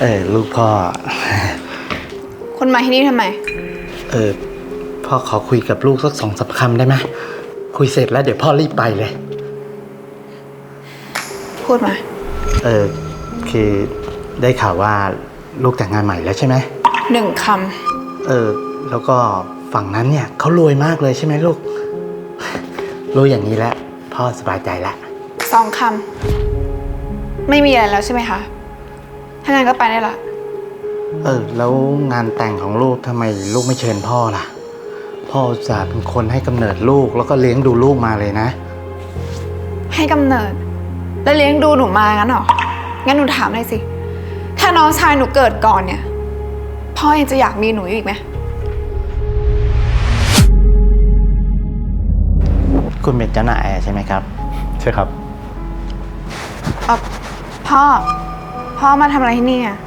เออลูกพ่อ คุณมาที่นี่ทำไม เออพ่อขอคุยกับลูกสักสองสามคำได้ไหมคุยเสร็จแล้วเดี๋ยวพ่อรีบไปเลย พูดมา เออคือได้ข่าวว่าลูกแต่งงานใหม่แล้วใช่ไหมหนึ่งคเออแล้วก็ฝั่งนั้นเนี่ยเขารวยมากเลยใช่ไหมลูก รู้อย่างนี้แล้วพ่อสบายใจแล้วำสองคำ ไม่มีอะไรแล้วใช่ไหมคะ ถ้างั้นก็ไปได้ละเออ แล้วงานแต่งของลูกทำไมลูกไม่เชิญพ่อล่ะ พ่ออุตจะเป็นคนให้กำเนิดลูกแล้วก็เลี้ยงดูลูกมาเลยนะ ให้กำเนิด แล้วเลี้ยงดูหนูมางั้นเหรอ งั้นหนูถามเลยสิ ถ้าน้องชายหนูเกิดก่อนเนี่ย พ่อยังจะอยากมีหนูอยู่อีกไหม คุณเป็นเจ้านายใช่ไหมครับ ใช่ครับ เออพ่อ พ่อมาทำอะไรที่นี่อะ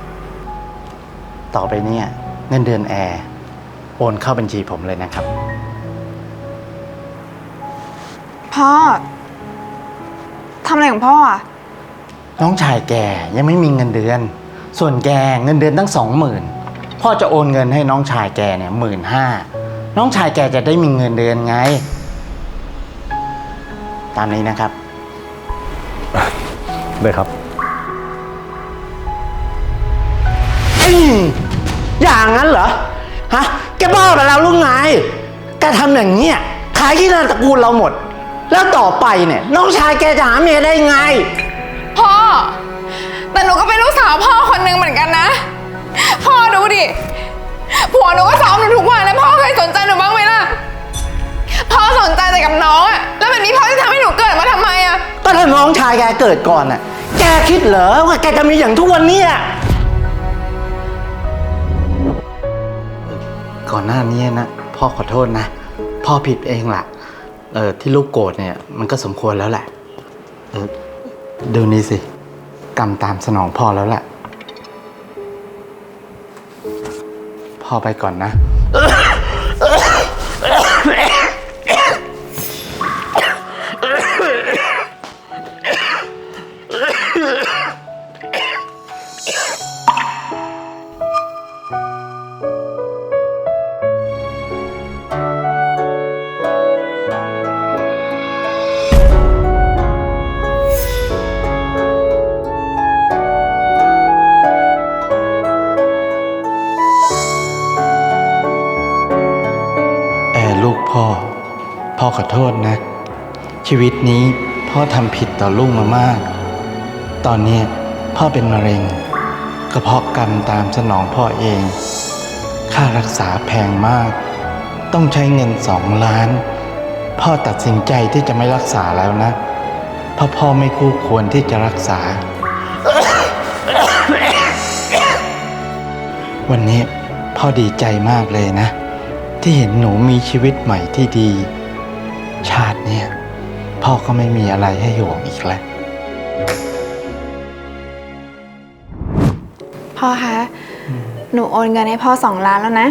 ต่อไปเนี่ยเงินเดือนแอร์โอนเข้าบัญชีผมเลยนะครับ พ่อทำอะไรของพ่ออะน้องชายแกยังไม่มีเงินเดือน ส่วนแกเงินเดือนตั้งสองหมื่นพ่อจะโอนเงินให้น้องชายแกเนี่ยหมื่นห้าน้องชายแกจะได้มีเงินเดือนไง ตามนี้นะครับเลยครับ อย่างนั้นเหรอ ฮะ แกบ้าไปแล้วลุงไงแกทำอย่างเนี้ยขายที่นาตระกูลเราหมด แล้วต่อไปเนี่ยน้องชายแกจะหาเมียได้ไง พ่อ แต่หนูก็เป็นลูกสาวพ่อคนหนึ่งเหมือนกันนะ พ่อดูดิ ผัวหนูก็ซ้อมหนูทุกวันแล้วพ่อเคยสนใจหนูบ้างไหมล่ะ พ่อสนใจแต่กับน้องอะแล้วแบบนี้พ่อจะทำให้หนูเกิดมาทำไมอะก็ถ้าน้องชายแกเกิดก่อนน่ะ แกคิดเหรอว่าแกจะมีอย่างทุกวันเนี้ย ก่อนหน้านี้นะ พ่อขอโทษนะ พ่อผิดเองแหละเออที่ลูกโกรธเนี่ยมันก็สมควรแล้วแหละเออดูนี่สิ กรรมตามสนองพ่อแล้วแหละ พ่อไปก่อนนะ ขอโทษนะ ชีวิตนี้พ่อทำผิดต่อลูกมามาก ตอนนี้พ่อเป็นมะเร็งกระเพาะกรรมตามสนองพ่อเอง ค่ารักษาแพงมาก ต้องใช้เงินสองล้าน พ่อตัดสินใจที่จะไม่รักษาแล้วนะ เพราะพ่อไม่คู่ควรที่จะรักษา วันนี้พ่อดีใจมากเลยนะ ที่เห็นหนูมีชีวิตใหม่ที่ดี ชาติเนี่ยพ่อก็ไม่มีอะไรให้ห่วงอีกแล้ว พ่อคะ หนูโอนเงินให้พ่อสองล้านแล้วนะ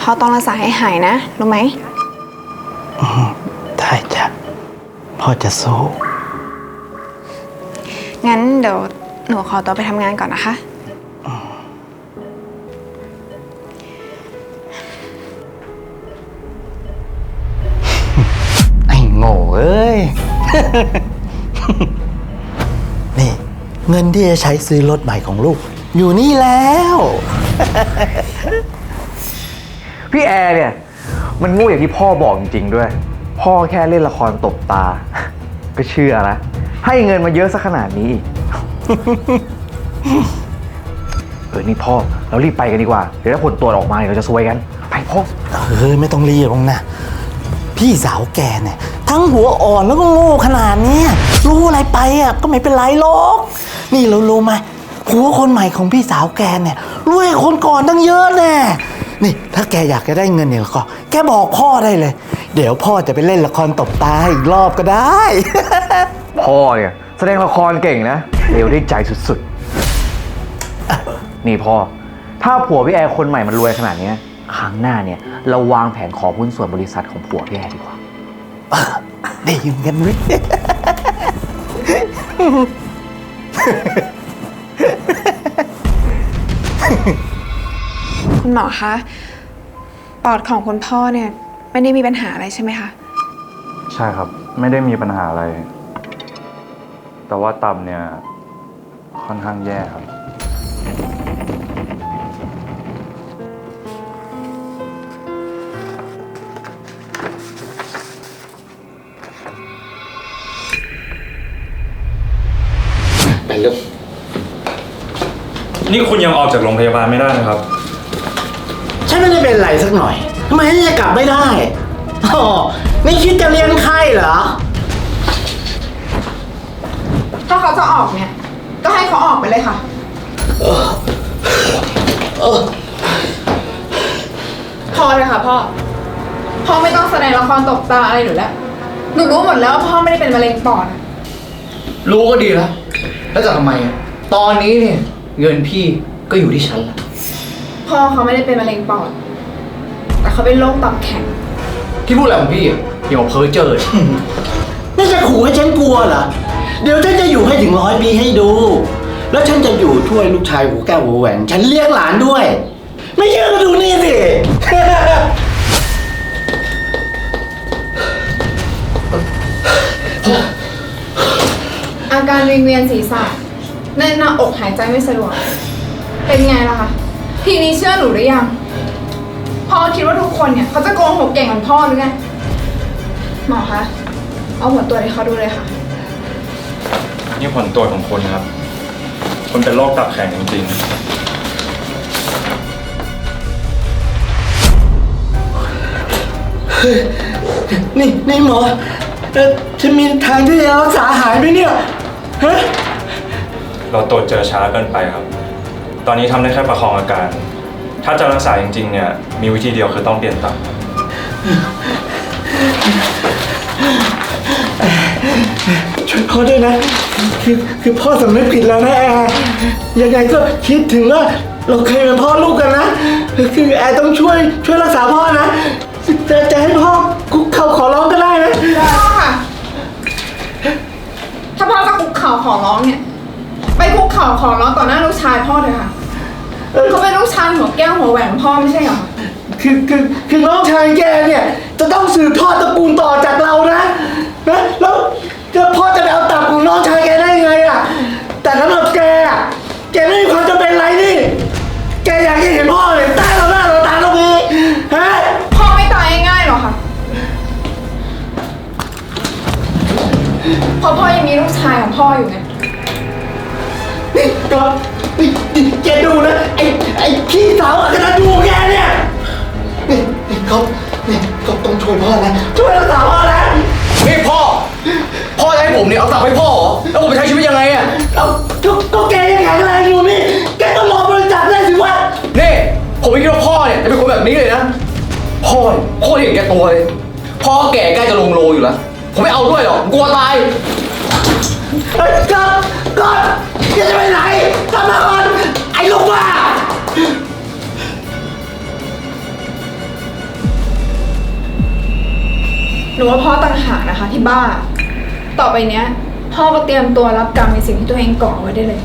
พ่อต้องรักษาให้หายนะ รู้ไหมได้จ้ะ พ่อจะสู้ งั้นเดี๋ยวหนูขอตัวไปทำงานก่อนนะคะ นี่ เงินที่จะใช้ซื้อรถใหม่ของลูก อยู่นี่แล้ว พี่แอร์เนี่ย มันง่อย่างที่พ่อบอกจริงๆด้วย พ่อแค่เล่นละครตบตา ก็เชื่อนะให้เงินมาเยอะสักขนาดนี้อีก เออนี่พ่อเรารีบไปกันดีกว่า เดี๋ยวถ้าผลตรวจออกมาเนี่ยเราจะซวยกัน ไปพ่อเฮ้ยไม่ต้องรีบลงนะ พี่สาวแกเนี่ย ทั้งหัวอ่อนแล้วก็โง่ขนาดเนี้ยรู้อะไรไปอะก็ไม่เป็นไรหรอกนี่เรารู้ไหมหัวคนใหม่ของพี่สาวแกเนี่ยรวยคนก่อนตั้งเยอะแน่นี่ ถ้าแกอยากจะได้เงินเนี่ยแล้วก็ แกบอกพ่อได้เลย เดี๋ยวพ่อจะไปเล่นละครตบตาอีกรอบก็ได้ พ่อเนี่ยแสดงละครเก่งนะเร็วได้ใจสุดๆ นี่พ่อ ถ้าผัวพี่แอร์คนใหม่มันรวยขนาดเนี้ยครั้งหน้าเนี่ยเราวางแผนขอหุ้นส่วนบริษัทของผัวพี่แอร์ดีกว่า ได้ยินกันไหม คุณหมอคะ ปอดของคุณพ่อเนี่ย ไม่ได้มีปัญหาอะไรใช่ไหมคะ ใช่ครับ ไม่ได้มีปัญหาอะไร แต่ว่าตับเนี่ย ค่อนข้างแย่ครับ ไปลูก นี่คุณยังออกจากโรงพยาบาลไม่ได้นะครับ ฉันไม่ได้เป็นไรสักหน่อยทำไมฉันจะกลับไม่ได้อ๋อไม่คิดจะเลี้ยงไข้เหรอ ถ้าเขาจะออกเนี่ย ก็ให้เขาออกไปเลยค่ะ พอเลยค่ะพ่อ พ่อไม่ต้องแสดงละครตบตาอะไรหนูแล้ว หนูรู้หมดแล้วว่าพ่อไม่ได้เป็นมะเร็งปอดอะรู้ก็ดีแล้ว แล้วจะทำไมอะตอนนี้เนี่ยเงินพี่ก็อยู่ที่ฉันละพ่อเขาไม่ได้เป็นมะเร็งปอด แต่เขาเป็นโรคตับแข็งพี่พูดอะไรของพี่อะอย่ามาเพ้อเจ้อเลย น่าจะขู่ให้ฉันกลัวเหรอ เดี๋ยวฉันจะอยู่ให้ถึงร้อยปีให้ดู แล้วฉันจะอยู่ช่วยลูกชายหูแก้วหูแหวน ฉันเลี้ยงหลานด้วย ไม่เชื่อก็ดูนี่สิอาการวิงเวียนศีรษะแน่นหน้าอกหายใจไม่สะดวก เป็นไงล่ะคะทีนี้เชื่อหนูหรือยังพ่อคิดว่าทุกคนเนี่ยเขาจะโกงหกเก่งเหมือนพ่อหรือไงหมอคะเอาผลตรวจให้เขาดูเลยค่ะ นี่ผลตรวจของคุณนะครับคุณเป็นโรคตับแข็งจริงๆ นี่ นี่หมอ เออฉันมีทางที่จะรักษาหายไหมเนี่ยฮะเราตรวจเจอช้าเกินไปครับ ตอนนี้ทำได้แค่ประคองอาการ ถ้าจะรักษาจริงๆเนี่ย มีวิธีเดียวคือต้องเปลี่ยนตับ ช่วยพ่อด้วยนะ คือคือพ่อสำนึกผิดแล้วนะแอร์ยังไงก็คิดถึงว่าเราเคยเป็นพ่อลูกกันนะ คือแอร์ต้องช่วยช่วยรักษาพ่อนะจะจะ ข่าขอร้องเนี่ย ไปคุกเข่าขอร้องต่อหน้าลูกชายพ่อเถอะค่ะเขาเป็นลูกชายหัวแก้วหัวแหวนของพ่อไม่ใช่เหรอ คือคือคือน้องชายแกเนี่ย จะต้องสืบทอดตระกูลต่อจาก เพราะพ่อยังมีลูกชายของพ่ออยู่ไง นี่ก็นี่นี่แกดูนะ ไอ้ไอ้พี่สาวอักตันยูแกเนี่ยนี่นี่เขานี่เขาต้องช่วยพ่อนะช่วยรักษาพ่อนะนี่พ่อ พ่อจะให้ผมเนี่ยเอาตับให้พ่อเหรอ แล้วผมไปใช้ชีวิตยังไงอะเอาก็ก็แกยังแข็งแรงอยู่นี่ แกก็รอบริจาคได้สิวะนี่ ผมไม่คิดว่าพ่อเนี่ยจะเป็นคนแบบนี้เลยนะ พ่อเนี่ยโคตรเห็นแก่ตัวเลย พ่อแก่ใกล้จะลงโลอยู่แล้ว ผมไม่เอาด้วยหรอกกลัวตายเฮ้ยกลับก่อนแกจะไปไหนกลับมาก่อนไอ้ลูกบ้าหนูว่าพ่อต่างหากนะคะที่บ้า ต่อไปเนี้ย พ่อก็เตรียมตัวรับกรรมในสิ่งที่ตัวเองก่อไว้ได้เลย